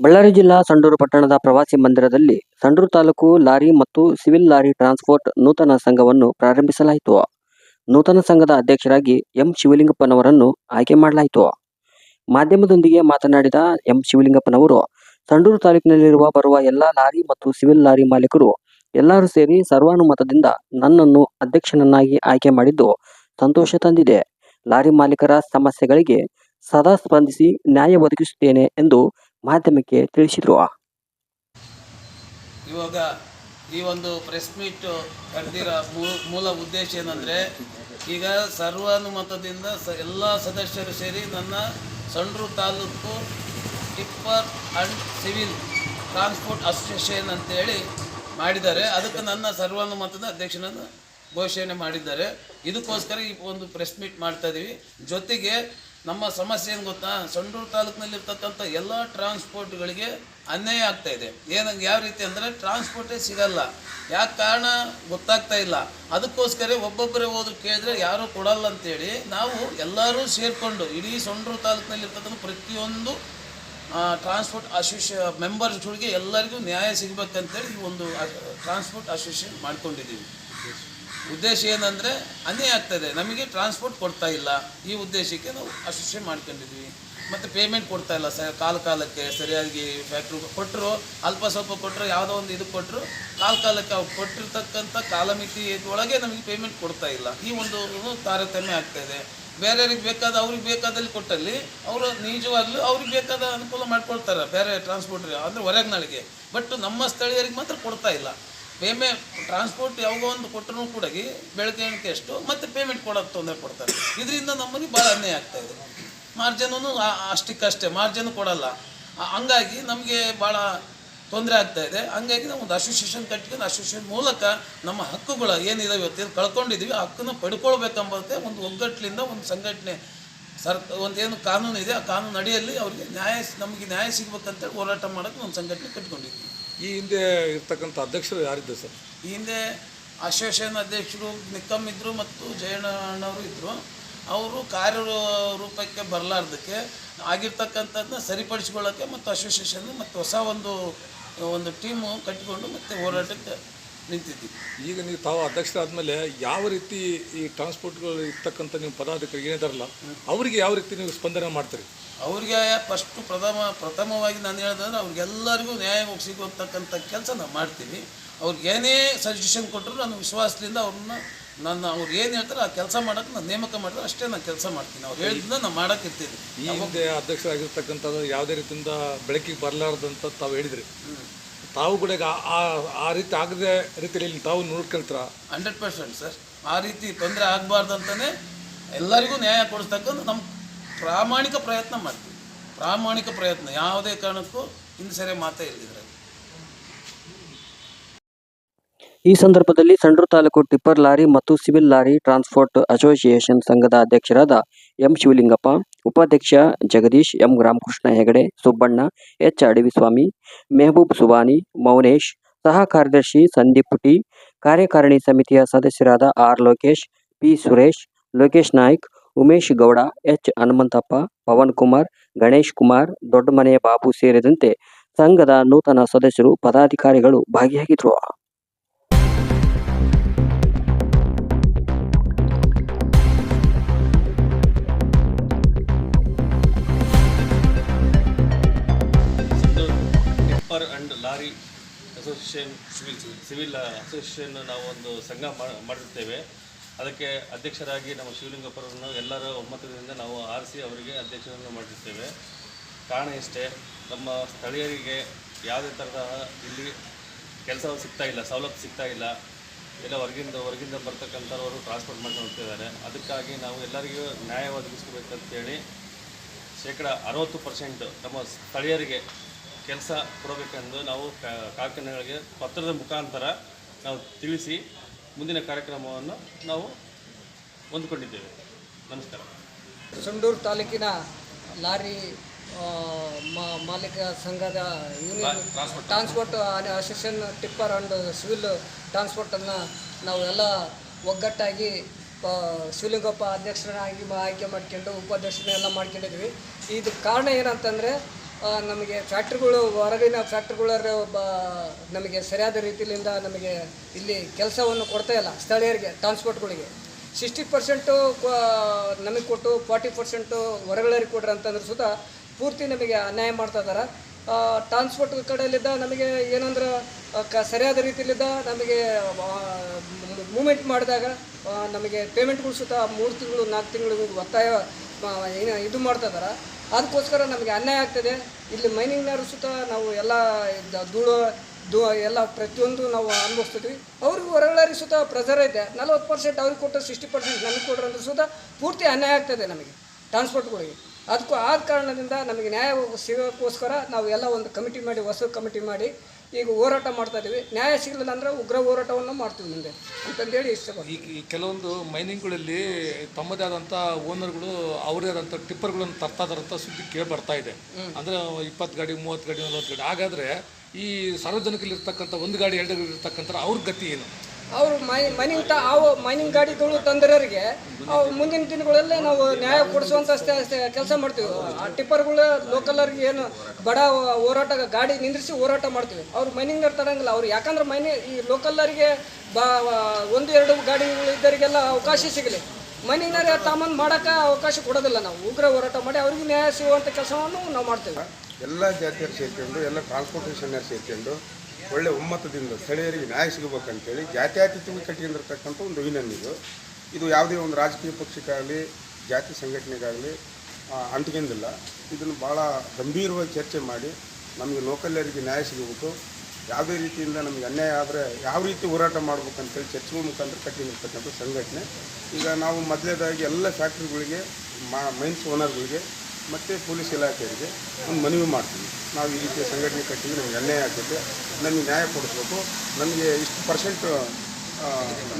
ಬಳ್ಳಾರಿ ಜಿಲ್ಲಾ ಸಂಡೂರು ಪಟ್ಟಣದ ಪ್ರವಾಸಿ ಮಂದಿರದಲ್ಲಿ ಸಂಡೂರು ತಾಲೂಕು ಲಾರಿ ಮತ್ತು ಸಿವಿಲ್ ಲಾರಿ ಟ್ರಾನ್ಸ್ಪೋರ್ಟ್ ನೂತನ ಸಂಘವನ್ನು ಪ್ರಾರಂಭಿಸಲಾಯಿತು. ನೂತನ ಸಂಘದ ಅಧ್ಯಕ್ಷರಾಗಿ ಎಂ ಶಿವಲಿಂಗಪ್ಪನವರನ್ನು ಆಯ್ಕೆ ಮಾಡಲಾಯಿತು. ಮಾಧ್ಯಮದೊಂದಿಗೆ ಮಾತನಾಡಿದ ಎಂ ಶಿವಲಿಂಗಪ್ಪನವರು, ಸಂಡೂರು ತಾಲೂಕಿನಲ್ಲಿರುವ ಬರುವ ಎಲ್ಲ ಲಾರಿ ಮತ್ತು ಸಿವಿಲ್ ಲಾರಿ ಮಾಲೀಕರು ಎಲ್ಲರೂ ಸೇರಿ ಸರ್ವಾನುಮತದಿಂದ ನನ್ನನ್ನು ಅಧ್ಯಕ್ಷನನ್ನಾಗಿ ಆಯ್ಕೆ ಮಾಡಿದ್ದು ಸಂತೋಷ ತಂದಿದೆ. ಲಾರಿ ಮಾಲೀಕರ ಸಮಸ್ಯೆಗಳಿಗೆ ಸದಾ ಸ್ಪಂದಿಸಿ ನ್ಯಾಯ ಒದಗಿಸುತ್ತೇನೆ ಎಂದು ಮಾಧ್ಯಮಕ್ಕೆ ತಿಳಿಸಿದರು. ಇವಾಗ ಈ ಒಂದು ಪ್ರೆಸ್ ಮೀಟ್ ಕರೆದಿರೋ ಮೂಲ ಉದ್ದೇಶ ಏನಂದರೆ, ಈಗ ಸರ್ವಾನುಮತದಿಂದ ಸ, ಎಲ್ಲ ಸದಸ್ಯರು ಸೇರಿ ನನ್ನ Sandur taluk tipper and civil transport association ಅಂತೇಳಿ ಮಾಡಿದ್ದಾರೆ. ಅದಕ್ಕೆ ನನ್ನ ಸರ್ವಾನುಮತದ ಅಧ್ಯಕ್ಷನನ್ನು ಘೋಷಣೆ ಮಾಡಿದ್ದಾರೆ. ಇದಕ್ಕೋಸ್ಕರ ಈ ಒಂದು ಪ್ರೆಸ್ ಮೀಟ್ ಮಾಡ್ತಾ ಇದ್ದೀವಿ ಜೊತೆಗೆ ನಮ್ಮ ಸಮಸ್ಯೆ ಏನು ಗೊತ್ತಾ? ಸಂಡೂರು ತಾಲೂಕಿನಲ್ಲಿರ್ತಕ್ಕಂಥ ಎಲ್ಲ ಟ್ರಾನ್ಸ್ಪೋರ್ಟ್ಗಳಿಗೆ ಅನ್ಯಾಯ ಆಗ್ತಾ ಇದೆ. ಏನಂಗೆ ಯಾವ ರೀತಿ ಅಂದರೆ ಟ್ರಾನ್ಸ್ಪೋರ್ಟೇ ಸಿಗಲ್ಲ. ಯಾಕೆ ಕಾರಣ? ಗೊತ್ತಾಗ್ತಾ ಇಲ್ಲ. ಅದಕ್ಕೋಸ್ಕರ ಒಬ್ಬೊಬ್ಬರೇ ಹೋದ್ರು ಕೇಳಿದ್ರೆ ಯಾರೂ ಕೊಡಲ್ಲ ಅಂತೇಳಿ ನಾವು ಎಲ್ಲರೂ ಸೇರಿಕೊಂಡು, ಇಡೀ ಸಂಡೂರು ತಾಲೂಕಿನಲ್ಲಿರ್ತಕ್ಕಂಥ ಪ್ರತಿಯೊಂದು ಟ್ರಾನ್ಸ್ಪೋರ್ಟ್ ಅಸೋಸಿಯೇ ಮೆಂಬರ್ಸ್ಗಳಿಗೆ ಎಲ್ಲರಿಗೂ ನ್ಯಾಯ ಸಿಗಬೇಕಂತೇಳಿ ಈ ಒಂದು ಟ್ರಾನ್ಸ್ಪೋರ್ಟ್ ಅಸೋಸಿಯೇಷನ್ ಮಾಡ್ಕೊಂಡಿದ್ದೀವಿ. ಉದ್ದೇಶ ಏನಂದರೆ, ಅನ್ಯಾಯ ಆಗ್ತದೆ. ನಮಗೆ ಟ್ರಾನ್ಸ್ಪೋರ್ಟ್ ಕೊಡ್ತಾ ಇಲ್ಲ. ಈ ಉದ್ದೇಶಕ್ಕೆ ನಾವು ಅಸೋಸಿಯೇಟ್ ಮಾಡ್ಕೊಂಡಿದ್ವಿ. ಮತ್ತು ಪೇಮೆಂಟ್ ಕೊಡ್ತಾ ಇಲ್ಲ. ಸ, ಕಾಲ ಕಾಲಕ್ಕೆ ಸರಿಯಾಗಿ ಫ್ಯಾಕ್ಟ್ರಿ ಕೊಟ್ಟರು ಅಲ್ಪ ಸ್ವಲ್ಪ ಕೊಟ್ಟರು ಯಾವುದೋ ಒಂದು ಇದು ಕೊಟ್ಟರು ಕಾಲ ಕಾಲಕ್ಕೆ ಅವ್ರು ಕೊಟ್ಟಿರ್ತಕ್ಕಂಥ ಕಾಲಮಿತಿ ಒಳಗೆ ನಮಗೆ ಪೇಮೆಂಟ್ ಕೊಡ್ತಾ ಇಲ್ಲ. ಈ ಒಂದು ತಾರತಮ್ಯ ಆಗ್ತಾಯಿದೆ ಬೇರೆಯವ್ರಿಗೆ ಬೇಕಾದ, ಅವ್ರಿಗೆ ಬೇಕಾದಲ್ಲಿ ಕೊಟ್ಟಲ್ಲಿ, ಅವರು ನಿಜವಾಗ್ಲೂ ಅವ್ರಿಗೆ ಬೇಕಾದ ಅನುಕೂಲ ಮಾಡ್ಕೊಳ್ತಾರೆ. ಬೇರೆ ಟ್ರಾನ್ಸ್ಪೋರ್ಟ್ ಅಂದರೆ ಹೊರಗ್ನಳಿಗೆ. ಬಟ್ ನಮ್ಮ ಸ್ಥಳೀಯರಿಗೆ ಮಾತ್ರ ಕೊಡ್ತಾ ಇಲ್ಲ. ಪೇಮೆ ಟ್ರಾನ್ಸ್ಪೋರ್ಟ್ ಯಾವಾಗೋ ಒಂದು ಕೊಟ್ಟರು ಕೂಡ ಬೆಳಗ್ಗೆ ಎಷ್ಟು ಮತ್ತೆ ಪೇಮೆಂಟ್ ಕೊಡೋಕ್ಕೆ ತೊಂದರೆ ಕೊಡ್ತಾರೆ. ಇದರಿಂದ ನಮಗೆ ಭಾಳ ಅನ್ಯಾಯ ಆಗ್ತಾ ಇದೆ. ಮಾರ್ಜಿನೂ ಅಷ್ಟಕ್ಕಷ್ಟೇ ಮಾರ್ಜನ್ ಕೊಡಲ್ಲ. ಹಂಗಾಗಿ ನಮಗೆ ಭಾಳ ತೊಂದರೆ ಆಗ್ತಾ ಇದೆ. ಹಂಗಾಗಿ ನಾವು ಒಂದು ಅಸೋಸಿಯೇಷನ್ ಕಟ್ಕೊಂಡು ಅಸೋಸಿಯೇಷನ್ ಮೂಲಕ ನಮ್ಮ ಹಕ್ಕುಗಳು ಏನಿದೆ ಇವತ್ತು ಕಳ್ಕೊಂಡಿದ್ದೀವಿ ಆ ಹಕ್ಕನ್ನು ಪಡ್ಕೊಳ್ಬೇಕಂಬತ್ತೆ ಒಂದು ಒಗ್ಗಟ್ಟಿನಿಂದ ಒಂದು ಸಂಘಟನೆ ಸರ್, ಒಂದೇನು ಕಾನೂನು ಇದೆ ಆ ಕಾನೂನು ಅಡಿಯಲ್ಲಿ ಅವರಿಗೆ ನ್ಯಾಯ, ನಮಗೆ ನ್ಯಾಯ ಸಿಗ್ಬೇಕಂತೇಳಿ ಹೋರಾಟ ಮಾಡೋಕ್ಕೆ ಒಂದು ಸಂಘಟನೆ ಕಟ್ಕೊಂಡಿದ್ವಿ ಈ ಹಿಂದೆ ಇರ್ತಕ್ಕಂಥ ಅಧ್ಯಕ್ಷರು ಯಾರಿದ್ದರು ಸರ್? ಈ ಹಿಂದೆ ಅಸೋಸಿಯೇಷನ್ ಅಧ್ಯಕ್ಷರು ನಿಕ್ಕಮ್ ಇದ್ದರು ಮತ್ತು ಜಯಣ್ಣ ಅಣ್ಣವರು ಇದ್ದರು ಅವರು ಕಾರ್ಯ ರೂಪಕ್ಕೆ ಬರಲಾರ್ದಕ್ಕೆ ಆಗಿರ್ತಕ್ಕಂಥದ್ದನ್ನ ಸರಿಪಡಿಸ್ಕೊಳ್ಳೋಕ್ಕೆ ಮತ್ತು ಅಸೋಸಿಯೇಷನ್ ಮತ್ತು ಹೊಸ ಒಂದು ಒಂದು ಟೀಮು ಕಟ್ಟಿಕೊಂಡು ಮತ್ತೆ ಹೋರಾಟಕ್ಕೆ ನಿಂತಿದ್ದೀವಿ ಈಗ ನೀವು ತಾವು ಅಧ್ಯಕ್ಷರಾದ್ಮೇಲೆ ಯಾವ ರೀತಿ ಈ ಟ್ರಾನ್ಸ್ಪೋರ್ಟ್ಗಳು ಇರ್ತಕ್ಕಂಥ ನೀವು ಪದಾಧಿಕಾರಿ ಏನಿದಾರಲ್ಲ ಅವರಿಗೆ ಯಾವ ರೀತಿ ನೀವು ಸ್ಪಂದನೆ ಮಾಡ್ತೀರಿ? ಅವ್ರಿಗೆ ಫಸ್ಟು ಪ್ರಥಮ ಪ್ರಥಮವಾಗಿ ನಾನು ಹೇಳ್ದಂದ್ರೆ ಅವ್ರಿಗೆಲ್ಲರಿಗೂ ನ್ಯಾಯ ಸಿಗುವಂತಕ್ಕಂಥ ಕೆಲಸ ನಾವು ಮಾಡ್ತೀವಿ. ಅವ್ರಿಗೆ ಏನೇ ಸಜೆಷನ್ ಕೊಟ್ಟರು ನಾನು ವಿಶ್ವಾಸದಿಂದ ಅವ್ರನ್ನ ನನ್ನ ಅವ್ರು ಏನು ಹೇಳ್ತಾರೆ ಆ ಕೆಲಸ ಮಾಡೋಕ್ಕೆ ನಾನು ನೇಮಕ ಮಾಡಿದ್ರೆ ಅಷ್ಟೇ ನಾನು ಕೆಲಸ ಮಾಡ್ತೀನಿ. ಅವ್ರು ಹೇಳಿದ್ನ ನಾನು ಮಾಡೋಕ್ಕಿರ್ತೀನಿ ಈ ಹಿಂದೆ ಅಧ್ಯಕ್ಷರಾಗಿರ್ತಕ್ಕಂಥದ್ದು ಯಾವುದೇ ರೀತಿಯಿಂದ ಬೆಳಕಿಗೆ ಬರಲಾರ್ದಂತ ತಾವು ಹೇಳಿದ್ರಿ. ತಾವು ಕೂಡ ಈಗ ಆ- ರೀತಿ ಆಗದೆ ರೀತಿಯಲ್ಲಿ ತಾವು ನೋಡ್ಕೊಳ್ತೀರಾ? Hundred percent sir. ಆ ರೀತಿ ತೊಂದರೆ ಆಗಬಾರ್ದು ಅಂತಲೇ ಎಲ್ಲರಿಗೂ ನ್ಯಾಯ ಕೊಡಿಸ್ತಕ್ಕಂಥ ನಮ್ಮ ಪ್ರಾಮಾಣಿಕ ಪ್ರಯತ್ನ ಮಾಡ್ತೀವಿ. ಪ್ರಾಮಾಣಿಕ ಪ್ರಯತ್ನ. ಯಾವುದೇ ಕಾರಣಕ್ಕೂ ಹಿಂದೆ ಸರಿ ಮಾತೇ ಇಲ್ದಿದ್ರೆ. ಈ ಸಂದರ್ಭದಲ್ಲಿ ಸಂಡೂರು ತಾಲೂಕು ಟಿಪ್ಪರ್ ಲಾರಿ ಮತ್ತು ಸಿವಿಲ್ ಲಾರಿ ಟ್ರಾನ್ಸ್ಪೋರ್ಟ್ ಅಸೋಸಿಯೇಷನ್ ಸಂಘದ ಅಧ್ಯಕ್ಷರಾದ ಎಂ ಶಿವಲಿಂಗಪ್ಪ, ಉಪಾಧ್ಯಕ್ಷ ಜಗದೀಶ್, ಎಂ ರಾಮಕೃಷ್ಣ ಹೆಗಡೆ, ಸುಬ್ಬಣ್ಣ, ಎಚ್ ಅಡವಿಸ್ವಾಮಿ, ಮೆಹಬೂಬ್ ಸುಬಾನಿ ಮೌನೇಶ್, ಸಹ ಕಾರ್ಯದರ್ಶಿ ಸಂದೀಪ್ ಪುಟಿ, ಕಾರ್ಯಕಾರಿಣಿ ಸಮಿತಿಯ ಸದಸ್ಯರಾದ R Lokesh, P Suresh, Lokesh Naik, Umesh Gowda, H Hanumanthappa, Pavan Kumar, Ganesh Kumar, Doddamane Babu ಸೇರಿದಂತೆ ಸಂಘದ ನೂತನ ಸದಸ್ಯರು, ಪದಾಧಿಕಾರಿಗಳು ಭಾಗಿಯಾಗಿದ್ದರು tipper and lorry association civil civil association ನಾವು ಒಂದು ಸಂಘ ಮಾಡಿರ್ತೇವೆ. ಅದಕ್ಕೆ ಅಧ್ಯಕ್ಷರಾಗಿ ನಮ್ಮ ಶಿವಲಿಂಗಪ್ಪರನ್ನು ಎಲ್ಲರ ಒಮ್ಮತದಿಂದ ನಾವು ಆರಿಸಿ ಅವರಿಗೆ ಅಧ್ಯಕ್ಷರನ್ನು ಮಾಡಿರ್ತೇವೆ. ಕಾರಣ ಇಷ್ಟೇ, ನಮ್ಮ ಸ್ಥಳೀಯರಿಗೆ ಯಾವುದೇ ಥರದ ಇಲ್ಲಿ ಕೆಲಸ ಸಿಗ್ತಾ ಇಲ್ಲ, ಸವಲತ್ತು ಸಿಗ್ತಾ ಇಲ್ಲ. ಎಲ್ಲ ಹೊರಗಿಂದ ಹೊರಗಿಂದ ಬರ್ತಕ್ಕಂಥವರು ಟ್ರಾನ್ಸ್ಪೋರ್ಟ್ ಮಾಡ್ಕೊಂಡು ಹೋಗ್ತಿದ್ದಾರೆ. ಅದಕ್ಕಾಗಿ ನಾವು ಎಲ್ಲರಿಗೂ ನ್ಯಾಯ ಒದಗಿಸ್ಕೋಬೇಕಂತೇಳಿ ಶೇಕಡ ಅರವತ್ತು ಪರ್ಸೆಂಟ್ ನಮ್ಮ ಸ್ಥಳೀಯರಿಗೆ ಕೆಲಸ ಕೊಡಬೇಕೆಂದು ನಾವು ಕಾರ್ಖಾನೆಗಳಿಗೆ ಪತ್ರದ ಮುಖಾಂತರ ನಾವು ತಿಳಿಸಿ ಮುಂದಿನ ಕಾರ್ಯಕ್ರಮವನ್ನು ನಾವು ಹೊಂದಿಕೊಂಡಿದ್ದೇವೆ. ನಮಸ್ಕಾರ. ಸಂಡೂರು ತಾಲೂಕಿನ ಲಾರಿ ಮಾಲೀಕ ಸಂಘದ union transport. Association tipper and civil ಟ್ರಾನ್ಸ್ಪೋರ್ಟನ್ನು ನಾವು ಎಲ್ಲ ಒಗ್ಗಟ್ಟಾಗಿ ಪ ಶಿವಲಿಂಗಪ್ಪ ಅಧ್ಯಕ್ಷರಾಗಿ ಮಾ- ಆಯ್ಕೆ ಮಾಡ್ಕೊಂಡು ಉಪಾಧ್ಯಕ್ಷರನ್ನೆಲ್ಲ ಮಾಡ್ಕೊಂಡಿದ್ವಿ ಇದು ಕಾರಣ ಏನಂತಂದರೆ ನಮಗೆ ಫ್ಯಾಕ್ಟ್ರಿಗಳು, ಹೊರಗಿನ ಫ್ಯಾಕ್ಟ್ರಿಗಳ ಒಬ್ಬ ನಮಗೆ ಸರಿಯಾದ ರೀತಿಯಿಂದ ನಮಗೆ ಇಲ್ಲಿ ಕೆಲಸವನ್ನು ಕೊಡ್ತಾ ಇಲ್ಲ, ಸ್ಥಳೀಯರಿಗೆ ಟ್ರಾನ್ಸ್ಪೋರ್ಟ್ಗಳಿಗೆ ಸಿಕ್ಸ್ಟಿ ಪರ್ಸೆಂಟು ನಮಗೆ ಕೊಟ್ಟು ಫಾರ್ಟಿ ಪರ್ಸೆಂಟು ಹೊರಗಳರಿಗೆ ಕೊಡ್ರಿ ಅಂತಂದ್ರೆ ಸುತ ಪೂರ್ತಿ ನಮಗೆ ಅನ್ಯಾಯ ಮಾಡ್ತಾ ಇದ್ದಾರೆ ಟ್ರಾನ್ಸ್ಪೋರ್ಟ್ ಕಡೆಯಲ್ಲಿದ್ದ ನಮಗೆ ಏನಂದ್ರೆ ಕ, ಸರಿಯಾದ ರೀತಿಯಲ್ಲಿದ್ದ ನಮಗೆ ಮೂಮೆಂಟ್ ಮಾಡಿದಾಗ ನಮಗೆ ಪೇಮೆಂಟ್ಗಳು ಸುತ ಮೂರು ತಿಂಗಳು, ನಾಲ್ಕು ತಿಂಗಳಿಗೂ ಒತ್ತಾಯ ಏನು ಇದು ಮಾಡ್ತಾ ಇದ್ದಾರೆ ಅದಕ್ಕೋಸ್ಕರ ನಮಗೆ ಅನ್ಯಾಯ ಆಗ್ತದೆ. ಇಲ್ಲಿ ಮೈನಿಂಗ್ನವರು ಸುತ್ತ ನಾವು ಎಲ್ಲ ಧೂಳು, ಧೂ, ಎಲ್ಲ ಪ್ರತಿಯೊಂದು ನಾವು ಅನುಭವಿಸ್ತಿದ್ವಿ. ಅವ್ರಿಗೆ ಹೊರಗಳರಿಗೆ ಸುತ್ತ ಪ್ರೆಸರ್ ಐತೆ. ನಲ್ವತ್ತು ಪರ್ಸೆಂಟ್ ಅವ್ರಿಗೆ ಕೊಟ್ಟು ಸಿಕ್ಸ್ಟಿ ಪರ್ಸೆಂಟ್ ನಮಗೆ ಕೊಡ್ರಿ ಅಂದ್ರೆ ಸುತ ಪೂರ್ತಿ ಅನ್ಯಾಯ ಆಗ್ತದೆ ನಮಗೆ ಟ್ರಾನ್ಸ್ಪೋರ್ಟ್ಗಳಿಗೆ ಅದಕ್ಕೂ ಆದ ಕಾರಣದಿಂದ ನಮಗೆ ನ್ಯಾಯ ಸಿಗೋಕ್ಕೋಸ್ಕರ ನಾವು ಎಲ್ಲ ಒಂದು ಕಮಿಟಿ ಮಾಡಿ, ಹೊಸ ಕಮಿಟಿ ಮಾಡಿ ಈಗ ಹೋರಾಟ ಮಾಡ್ತಾ ಇದೀವಿ ನ್ಯಾಯ ಸಿಗಲಿಲ್ಲ ಅಂದ್ರೆ ಉಗ್ರ ಹೋರಾಟವನ್ನು ಮಾಡ್ತೀವಿ ಮುಂದೆ ಅಂತಂದೇಳಿ ಇಷ್ಟಪಡ್ತೀವಿ ಈ ಈ ಕೆಲವೊಂದು ಮೈನಿಂಗ್ಗಳಲ್ಲಿ ತಮ್ಮದೇ ಆದಂಥ ಓನರ್ಗಳು ಅವರೇ ಆದಂಥ ಟಿಪ್ಪರ್ಗಳನ್ನು ತರ್ತಾ ಇದಾರಂತ ಸುದ್ದಿ ಕೇಳಿ ಬರ್ತಾ ಇದೆ. ಅಂದರೆ ಇಪ್ಪತ್ತು ಗಾಡಿ ಮೂವತ್ತು ಗಾಡಿ ನಲ್ವತ್ತು ಗಾಡಿ. ಹಾಗಾದರೆ ಈ ಸಾರ್ವಜನಿಕರಿರ್ತಕ್ಕಂಥ ಒಂದು ಗಾಡಿ ಎರಡು ಗಾಡಿ ಇರ್ತಕ್ಕಂಥ ಅವ್ರ ಗತಿ ಏನು? ಅವರು ಮೈನಿಂಗ್ ಟ ಅವು ಮೈನಿಂಗ್ ಗಾಡಿಗಳು ತಂದಿರೋರಿಗೆ ಅವು ಮುಂದಿನ ದಿನಗಳಲ್ಲೇ ನಾವು ನ್ಯಾಯ ಕೊಡಿಸುವಂಥ ಕೆಲಸ ಮಾಡ್ತೀವಿ. ಆ ಟಿಪ್ಪರ್ಗಳು ಲೋಕಲರಿಗೆ ಏನು ಬಡ ಹೋರಾಟ, ಗಾಡಿ ನಿಂದ್ರಿಸಿ ಹೋರಾಟ ಮಾಡ್ತೀವಿ. ಅವ್ರು ಮೈನಿಂಗ್ ತರಂಗಿಲ್ಲ. ಅವ್ರು ಯಾಕಂದ್ರೆ ಮೈನಿ, ಈ ಲೋಕಲ್ಲರಿಗೆ ಬಾ ಒಂದು, ಎರಡು ಗಾಡಿಗಳು ಇದ್ದರಿಗೆಲ್ಲ ಅವಕಾಶ ಸಿಗಲಿ. ಮೈನಿಂಗ್ನವ್ರು ತಾಮನ್ ಮಾಡೋಕ್ಕೆ ಅವಕಾಶ ಕೊಡೋದಿಲ್ಲ ನಾವು. ಉಗ್ರ ಹೋರಾಟ ಮಾಡಿ ಅವ್ರಿಗೆ ನ್ಯಾಯ ಸಿಗುವಂಥ ಕೆಲಸವನ್ನು ನಾವು ಮಾಡ್ತೇವೆ. ಎಲ್ಲ ಜಾತಿಯರು ಸೇರ್ಕೊಂಡು, ಎಲ್ಲ ಟ್ರಾನ್ಸ್ಪೋರ್ಟೇಷನ್ ಸೇರ್ಕೊಂಡು ಒಳ್ಳೆ ಒಮ್ಮತದಿಂದ ಸ್ಥಳೀಯರಿಗೆ ನ್ಯಾಯ ಸಿಗಬೇಕಂತೇಳಿ ಜಾತ್ಯಾತೀತವಾಗಿ ಕಟ್ಟಿಕೊಂಡಿರ್ತಕ್ಕಂಥ ಒಂದು ಯೂನಿಯನ್ ಇದು. ಇದು ಯಾವುದೇ ಒಂದು ರಾಜಕೀಯ ಪಕ್ಷಕ್ಕಾಗಲಿ, ಜಾತಿ ಸಂಘಟನೆಗಾಗಲಿ ಅಂಟ್ಕೊಂಡಿಲ್ಲ ಇದನ್ನು ಭಾಳ ಗಂಭೀರವಾಗಿ ಚರ್ಚೆ ಮಾಡಿ ನಮಗೆ ಲೋಕಲ್ಯರಿಗೆ ನ್ಯಾಯ ಸಿಗಬೇಕು. ಯಾವುದೇ ರೀತಿಯಿಂದ ನಮಗೆ ಅನ್ಯಾಯ ಆದರೆ ಯಾವ ರೀತಿ ಹೋರಾಟ ಮಾಡ್ಬೇಕಂತೇಳಿ ಚರ್ಚೆಗಳ ಮುಖಾಂತರ ಕಟ್ಟಿರ್ತಕ್ಕಂಥ ಸಂಘಟನೆ. ಈಗ ನಾವು ಮೊದಲೇದಾಗಿ ಎಲ್ಲ ಫ್ಯಾಕ್ಟ್ರಿಗಳಿಗೆ ಮೈನ್ಸ್ ಓನರ್ಗಳಿಗೆ ಮತ್ತು ಪೊಲೀಸ್ ಇಲಾಖೆಯವರಿಗೆ ಒಂದು ಮನವಿ ಮಾಡ್ತೀವಿ. ನಾವು ಈ ರೀತಿಯ ಸಂಘಟನೆ ಕಟ್ಟಿದ್ರೆ ನಮಗೆ ಅನ್ಯಾಯ ಆಗ್ತೈತೆ, ನಮಗೆ ನ್ಯಾಯ ಕೊಡಿಸ್ಬೇಕು, ನಮಗೆ ಇಷ್ಟು ಪರ್ಸೆಂಟ್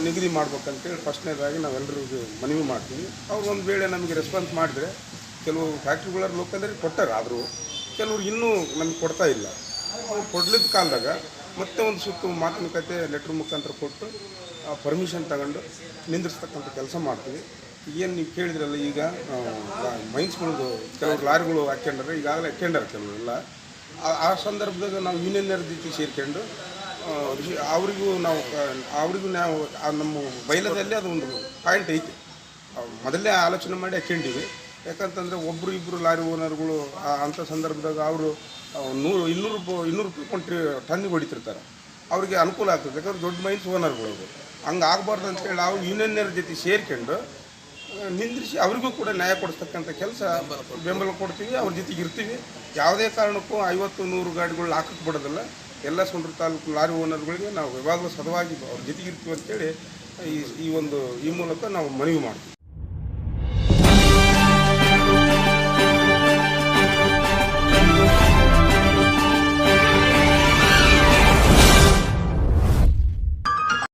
ನಿಗದಿ ಮಾಡ್ಬೇಕಂತೇಳಿ ಫಸ್ಟ್ನೇದಾಗಿ ನಾವೆಲ್ಲರಿಗೂ ಮನವಿ ಮಾಡ್ತೀವಿ. ಅವ್ರು ಒಂದು ವೇಳೆ ನಮಗೆ ರೆಸ್ಪಾನ್ಸ್ ಮಾಡಿದರೆ ಕೆಲವು ಫ್ಯಾಕ್ಟ್ರಿಗಳ ಲೋಕಂದ್ರೆ ಕೊಟ್ಟಾರ, ಆದರೂ ಕೆಲವ್ರು ಇನ್ನೂ ನಮಗೆ ಕೊಡ್ತಾ ಇಲ್ಲ. ಅವ್ರು ಕೊಡ್ಲಿದ್ದ ಕಾಲದಾಗ ಮತ್ತೆ ಒಂದು ಸುತ್ತು ಮಾತುಕತೆ ಲೆಟ್ರ್ ಮುಖಾಂತರ ಕೊಟ್ಟು ಪರ್ಮಿಷನ್ ತಗೊಂಡು ನಿಂದಿರ್ತಕ್ಕಂಥ ಕೆಲಸ ಮಾಡ್ತೀವಿ. ಏನು ನೀವು ಕೇಳಿದ್ರಲ್ಲ ಈಗ? ಮೈನ್ಸ್ಗಳದು ಕೆಲವು ಲಾರಿಗಳು ಹಾಕ್ಕೊಂಡ್ರೆ ಈಗಾಗಲೇ ಹಾಕ್ಕೊಂಡಾರ ಕೆಲವರೆಲ್ಲ ಆ- ಸಂದರ್ಭದಾಗ ನಾವು ಯೂನಿಯನ್ನರ ಜೊತೆ ಸೇರ್ಕೊಂಡು ಅವರಿಗೂ ನಾವು ಅವರಿಗೂ ನಾವು ನಮ್ಮ ಬೈಲದಲ್ಲಿ ಅದು ಒಂದು ಪಾಯಿಂಟ್ ಐತಿ. ಮೊದಲೇ ಆಲೋಚನೆ ಮಾಡಿ ಹಾಕ್ಕೊಂಡಿವಿ ಯಾಕಂತಂದರೆ ಒಬ್ಬರು ಇಬ್ಬರು ಲಾರಿ ಓನರ್ಗಳು ಅಂಥ ಸಂದರ್ಭದಾಗ ಅವರು ನೂರು, ಇನ್ನೂರು ರೂಪಾಯಿ ಇನ್ನೂರು ರೂಪಾಯಿ ಕೊಂಟ್ರಿ ಟನ್ನಿಗೆ ಹೊಡಿತಿರ್ತಾರೆ. ಅವ್ರಿಗೆ ಅನುಕೂಲ ಆಗ್ತದೆ. ಯಾಕಂದ್ರೆ ದೊಡ್ಡ ಮೈನ್ಸ್ ಓನರ್ಗಳು. ಅವರು ಹಂಗೆ ಆಗಬಾರ್ದು ಅಂತೇಳಿ ನಾವು ಯೂನಿಯನ್ನರ ಜೊತೆ ಸೇರ್ಕೊಂಡು ನಿಂದ್ರಿಸಿ ಅವರಿಗೂ ಕೂಡ ನ್ಯಾಯ ಕೊಡಿಸ್ತಕ್ಕಂಥ ಕೆಲಸ ಬೆಂಬಲ ಕೊಡ್ತೀವಿ, ಅವ್ರ ಜೊತೆಗೆ ಇರ್ತೀವಿ. ಯಾವುದೇ ಕಾರಣಕ್ಕೂ ಐವತ್ತು, ನೂರು ಗಾಡಿಗಳು ಹಾಕಕ್ಕೆ ಬಿಡೋದಿಲ್ಲ. ಎಲ್ಲ ಸುಂಡ್ರ ತಾಲೂಕು ಲಾರಿ ಓನರ್ಗಳಿಗೆ ನಾವು ಯಾವಾಗಲೂ ಸದವಾಗಿ ಅವ್ರ ಜೊತೆಗೆ ಇರ್ತೀವಿ ಅಂತೇಳಿ ಈ ಈ ಒಂದು, ಈ ಮೂಲಕ ನಾವು ಮನವಿ ಮಾಡ್ತೀವಿ.